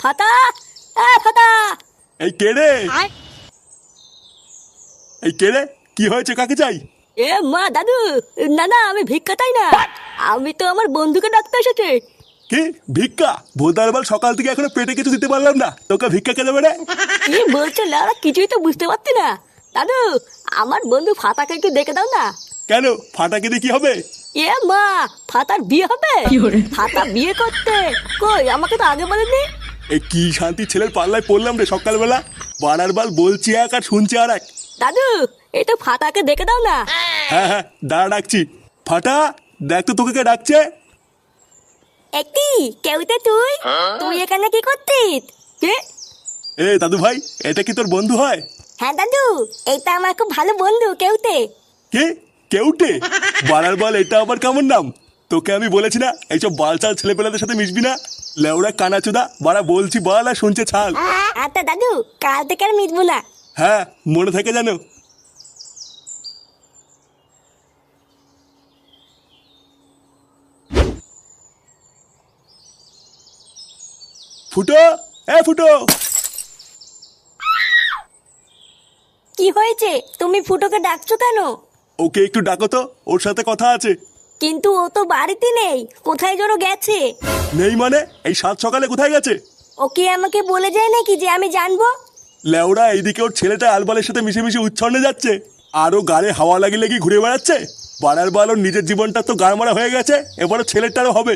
ফাতা! এ ফাতা! এই কে রে? এই কে রে? কি হয়েছে? কাকে চাই? এ মা দাদু! না না আমি ভিক্ষা চাই না। আমি তো আমার বন্ধুকে ডাকতে এসেছি। কি? ভিক্ষা? ভোদার বল সকাল থেকে এখনও পেটে কিছু দিতে পারলাম না। তোকে ভিক্ষা কে দেবে রে? কি বলছে লাউরা কিছুই তো বুঝতে পারছি না। দাদু আমার বন্ধু ফাতাকে একটু দেখে দাও না। কেন? ফাটাকে দিয়ে কি হবে? এ মা ফাতার বিয়ে হবে? ফাতা বিয়ে করতে? কই আমাকে তো আগে বলেনি? এই কি শান্তি ছেলের পাল্লায় পড়লাম রে সকালবেলা? বাড়ার বাল বলছি এক আর শুনছি আর এক। দাদু এই তো ফাতাকে দেখে দাও না। হ্যাঁ হ্যাঁ দাঁড়া ডাকছি। ফাটা দেখ তো তোকে কে ডাকছে। একটি কেউতে তুই? তুই এখানে কি করতিস? কে? এ দাদু ভাই এটা কি তোর বন্ধু হয়? হ্যাঁ দাদু এইটা আমার খুব ভালো বন্ধু কেউতে কে? কেউটে বাড়ার বল এটা আবার কেমন নাম? তোকে আমি বলেছি না এইসব বালচাল ছেলেপেলাদের সাথে মিশবি না। লেওড়া কানাচুদা বাড়া বলছি বল আর শুনছে ছাল। আচ্ছা দাদু কাল থেকে আর মিটবো না। হ্যাঁ মনে থাকে জানো ফুটো এ ফুটো। কি হয়েছে? তুমি ফুটোকে ডাকছো কেন? ওকে একটু ডাকো তো ওর সাথে কথা আছে। কিন্তু ও তো বাড়িতে নেই কোথায় জোরো গেছে? নেই মানে? এই সাত সকালে কোথায় গেছে? ও কি আমাকে বলে যায় নাকি যে আমি জানব? লেওড়া এইদিকে ওর ছেলেটা আলবালের সাথে মিশে মিশে উচ্ছন্নে যাচ্ছে। আরও গাড়ে হাওয়া লাগিয়ে লাগিয়ে ঘুরে বেড়াচ্ছে? বাড়ার বাল ওর নিজের জীবনটা তো গাড় মারা হয়ে গেছে এবারে ছেলেটারও হবে।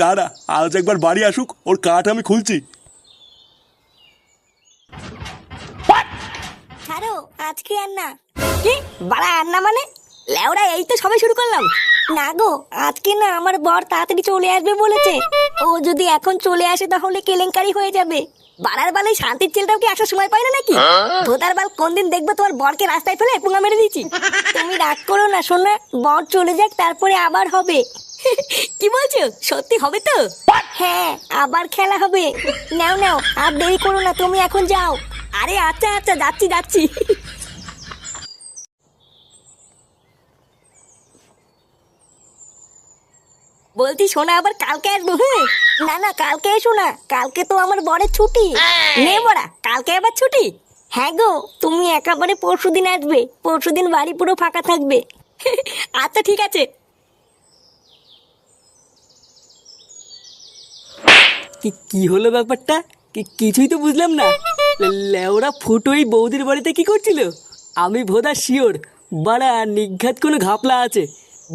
দাঁড়া আজ একবার বাড়ি আসুক ওর কাঠ আমি খুলছি। ছাড়ো আজকে আর না। কি? বাড়া আর না মানে? লেওড়া এই তো সবে শুরু করলাম। না গো, আজকে না আমার বর তাড়াতাড়ি চলে আসবে বলেছে। ও যদি এখন চলে আসে তাহলে কেলেঙ্কারি হয়ে যাবে। বাড়ার বালে শান্তির ছেলেটাও কি আসার সময় পায় না নাকি? ভোদার বাল কোন দিন দেখবে তোমার বরকে রাস্তায় ফেলে পুঙ্গা মেরে দিচ্ছি তুমি রাগ করো না, শোনা, বর চলে যাক, তারপরে আবার হবে। কি বলছো? সত্যি হবে তো? হ্যাঁ আবার খেলা হবে। নাও নাও, আর দেরি করো না, তুমি এখন যাও। আরে আচ্ছা আচ্ছা যাচ্ছি যাচ্ছি। বলছি শোনা আবার কালকে আসব হ্যাঁ? না না কালকে এসো না কালকে তো আমার বরের ছুটি। নে বড়া কালকে আবার ছুটি? হ্যাঁ গো তুমি একেবারে পরশু দিন আসবে পরশু দিন বাড়ি পুরো ফাঁকা থাকবে। আচ্ছা ঠিক আছে। কি কি হলো ব্যাপারটা? কি কিছুই তো বুঝলাম না। লেওরা ফুটো এই বৌদির বাড়িতে কি করছিল? আমি ভোদা শিওর বাড়া নিঘাত কোনো ঘাপলা আছে।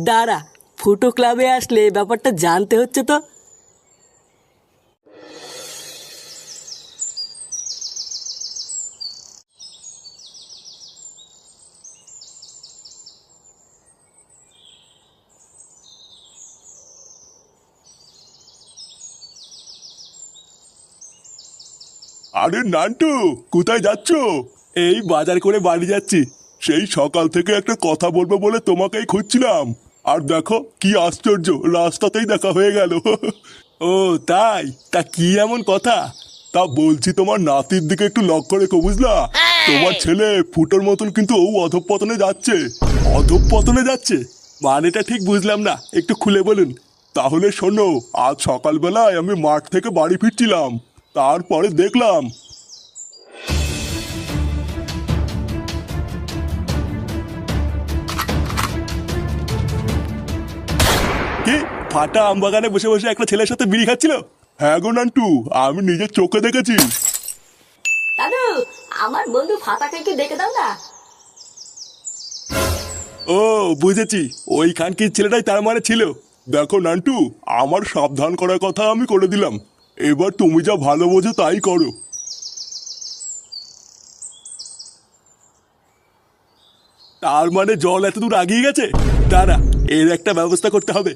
দাঁড়া ফুটো ক্লাবে আসলে ব্যাপারটা জানতে হচ্ছে তো। আরে নান্টু, কোথায় যাচ্ছ? এই বাজার করে বাড়ি যাচ্ছি। সেই সকাল থেকে একটা কথা বলব বলে তোমাকেই খুঁজছিলাম। আর দেখো কি আশ্চর্য রাস্তাতেই দেখা হয়ে গেল। ও তাই? তা কি এমন কথা? তা বলছি তোমার নাতির দিকে একটু লক্ষ্য রেখো বুঝলা? তোমার ছেলে ফুটোর মতন কিন্তু ও অধঃপতনে যাচ্ছে। অধঃপতনে যাচ্ছে? মানেটা ঠিক বুঝলাম না। একটু খুলে বলুন। তাহলে শোনো আজ সকালবেলায় আমি মাঠ থেকে বাড়ি ফিরছিলাম। তারপরে দেখলাম ফাটা আম বাগানে বসে বসে একটা ছেলের সাথে বিড়ি খাচ্ছিল। হ্যাঁ গো নান্টু আমি নিজের চোখে দেখেছি। দাদু আমার বন্ধু ফাতাকে একটু দেখে দাও না। ও বুঝেছি। ওই খানকির ছেলেটাই তার মানে ছিল। দেখো নান্টু আমার সাবধান করার কথা আমি করে দিলাম। এবার তুমি যা ভালো বোঝো তাই করো। তার মানে জল এত দূর আগিয়ে গেছে? দাঁড়া এর একটা ব্যবস্থা করতে হবে।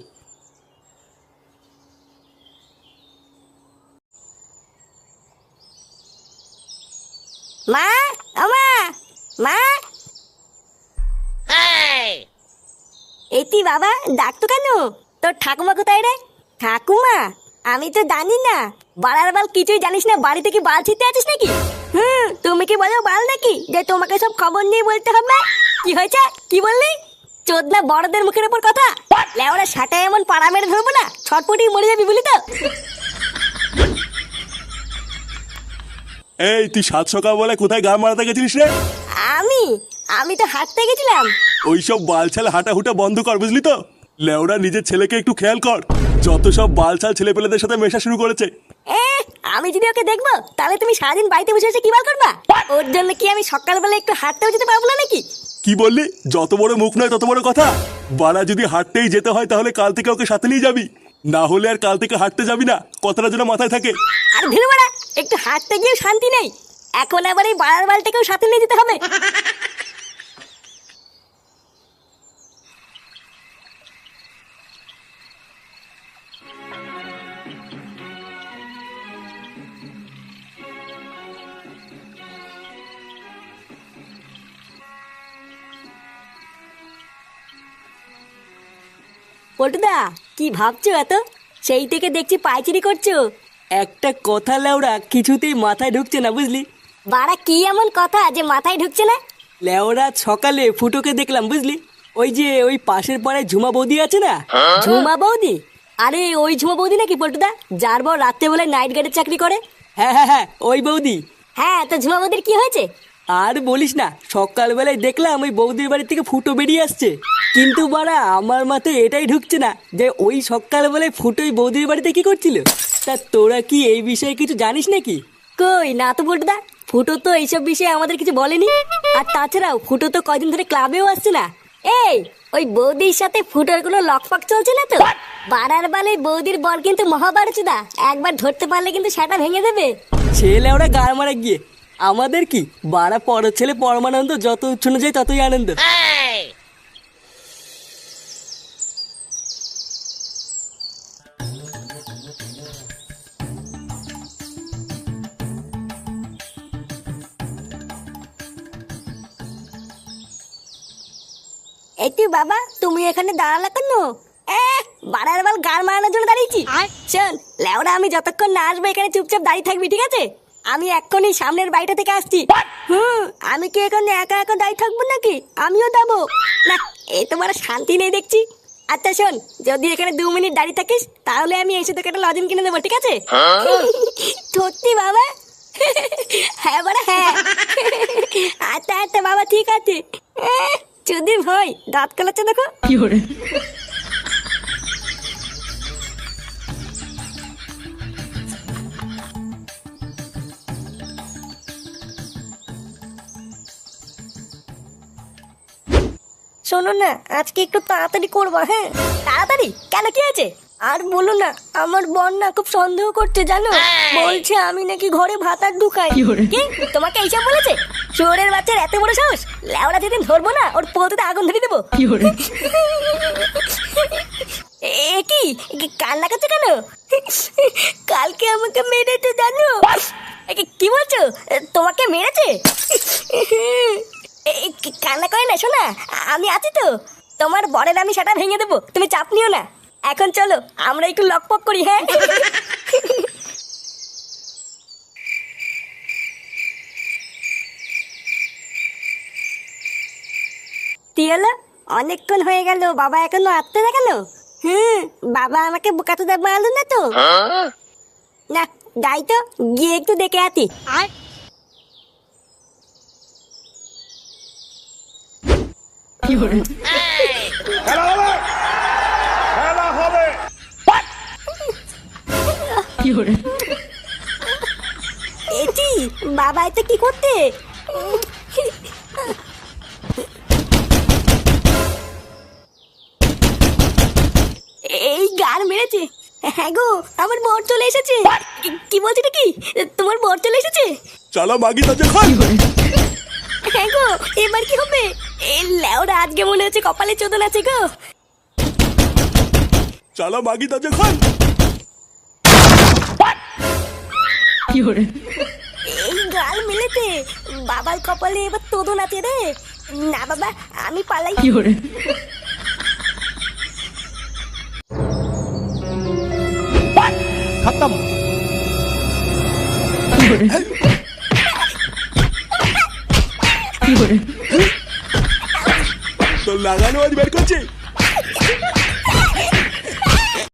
মা আমা মা এটি বাবা ডাকতো কেন? তোর ঠাকুমা কোথায় রে? ঠাকুমা আমি তো জানি না। বাড়ার বাল কিছুই জানিস না বাড়ি থেকে বাল ছিটতে আছিস নাকি? হুম তুমি কি বলো বাল নাকি? যে তোমাকে সব খবর নিয়ে বলতে হবে? কি হয়েছে? কি বললি? চোদনা বড়দের মুখের উপর কথা? লেওরা সাটা এমন পাড়া মেরে ধরবো না? ছটপটি মরে যাবি বলি তো? এই তুই সাত সকাল বলে কোথায় গা মারাতে গেছিলিস রে? আমি? আমি তো হাঁটতে গেছিলাম। ওইসব বালছাল হাঁটা হুটা বন্ধ কর বুঝলি তো? লেওরা নিজের ছেলেকে একটু খেয়াল কর। যত সব বালছাল ছেলেপেলেদের সাথে মেশা শুরু করেছে। এ আমি যদি ওকে দেখব তাহলে তুমি সারাদিন বাড়িতে বসে বসে কি বার করবা? ওর জন্য কি আমি সকালবেলা একটু হাঁটতেও যেতে পারব না নাকি? কি বললি? যত বড় মুখ নয় তত বড় কথা। বাড়া যদি হাঁটতেই যেতে হয় তাহলে কাল থেকে ওকে সাথে নিয়ে যাবি। না হলে আর কাল থেকে হাঁটতে যাবি না। কথাটা যেন মাথায় থাকে। আর ধীরে বাড়া একটু হাঁটতে গিয়েও শান্তি নেই। এখন আবার এই বাড়ার বালটাকেও সাথে নিয়ে যেতে হবে। পল্টুদা, কি ভাবছ এত? সেই থেকে দেখছি পাইচিরি করছ। একটা কথা লেওড়া কিছুতেই মাথায় ঢুকছে না বুঝলি? বাড়া কি এমন কথা যে মাথায় ঢুকছে না? লেওড়া সকালে ফুটোকে দেখলাম বুঝলি? ওই যে ওই পাশের পাড়ায় ঝুমা বৌদি আছে না? ঝুমা বৌদি? আরে ওই ঝুমা বৌদি নাকি পল্টুদা? যার বর রাত্রেবেলায় নাইট গার্ডের চাকরি করে। হ্যাঁ হ্যাঁ হ্যাঁ ওই বৌদি। হ্যাঁ তো ঝুমা বৌদির কি হয়েছে? আর বলিস না সকালবেলায় দেখলাম ওই বৌদির বাড়ি থেকে ফুটো বেরিয়ে আসছে। কিন্তু বাড়া আমার মাথায় এটাই ঢুকছে না যে ওই সকালবেলায় ফুটো ওই বৌদির বাড়িতে কি করছিল? তা তোরা কি এই বিষয়ে কিছু জানিস নাকি? কই না তো পল্টুদা ফুটো তো এইসব বিষয়ে আমাদের কিছু বলেনি। আর তাছাড়াও ফুটো তো কয়দিন ধরে ক্লাবেও আসছে না। এই ওই বৌদির সাথে ফুটোর কোনো লকফক চলছে না তো? বাড়ার বালে বৌদির বল কিন্তু মহাভারতদা একবার ধরতে পারলে কিন্তু সেটা ভেঙে দেবে। ছেলে ওরা গাড় মারা গিয়ে। আমাদের কি বাড়া পর ছেলে পরমানন্দ যত উচ্ছন্ন যায় ততই আনন্দ। এই তুই বাবা তুমি এখানে দাঁড়ালে কেন? এ বাড়ার বাল গার মারানোর জন্য দাঁড়িয়েছি। শোন লেওরা আমি যতক্ষণ না আসব এখানে চুপচাপ দাঁড়িয়ে থাকবি ঠিক আছে? আমি এক্ষুনি সামনের বাড়িটা থেকে আসছি। হুম আমি কি এখানে একা একা দাঁড়িয়ে থাকব নাকি? আমিও যাব। না এই তোমার শান্তি নেই দেখছি। আচ্ছা শোন যদি এখানে দু মিনিট দাঁড়িয়ে থাকিস তাহলে আমি এসে তোকে একটা লজেন কিনে দেবো ঠিক আছে? সত্যি বাবা? হ্যাঁ বাড়া হ্যাঁ। আচ্ছা আচ্ছা বাবা ঠিক আছে। চুদির ভাই দাঁত কালাচ্ছে দেখো। কি করে? শোনো না আজকে একটু তাড়াতাড়ি করবা হ্যাঁ? তাড়াতাড়ি? কেন কি আছে আর বলো না আমার বোন না খুব সন্দেহ করছে জানো? বলছে আমি নাকি ঘরে ভাতার ঢুকাই কি? তোমাকে এইসব বলেছে? শহরের বাচ্চার এত বড় সাহস? লেওড়া যেদিন ধরবো না ওর পোতে আগুন ধরে দেবো। এ কি? কান্না করছ কেন? কালকে আমাকে মেরেছে জানো? এ কি- বলছো? তোমাকে মেরেছে? কান্না করে না শোনা? আমি আছি তো। তোমার বরের আমি সেটা ভেঙে দেবো। তুমি চাপ নিও না। এখন চলো আমরা একটু লকপক করি হ্যাঁ? টিয়ালা অনেকক্ষণ হয়ে গেল বাবা এখনও আসতে না কেন? হুম বাবা আমাকে বোকাতে দেবো আলু না তো। না যাই তো গিয়ে একটু দেখে আতি এটি বাবা এটা কি করতে? মেরেছে? হ্যাঁ গো আমার বর চলে এসেছে। কি- কি বলছি কি? তোমার বর চলে এসেছে? চালা মাগি তা যখন হ্যাঁ গো এবার কি হবে? লেওরা আজকে মনে হচ্ছে কপালে চোদন আছে গো। চালা মাগি তা যখন এই গাল মেলেছে। বাবার কপালে এবার তোদন আছে রে। না বাবা আমি পালাই। তো লাগানো আজ বের করছি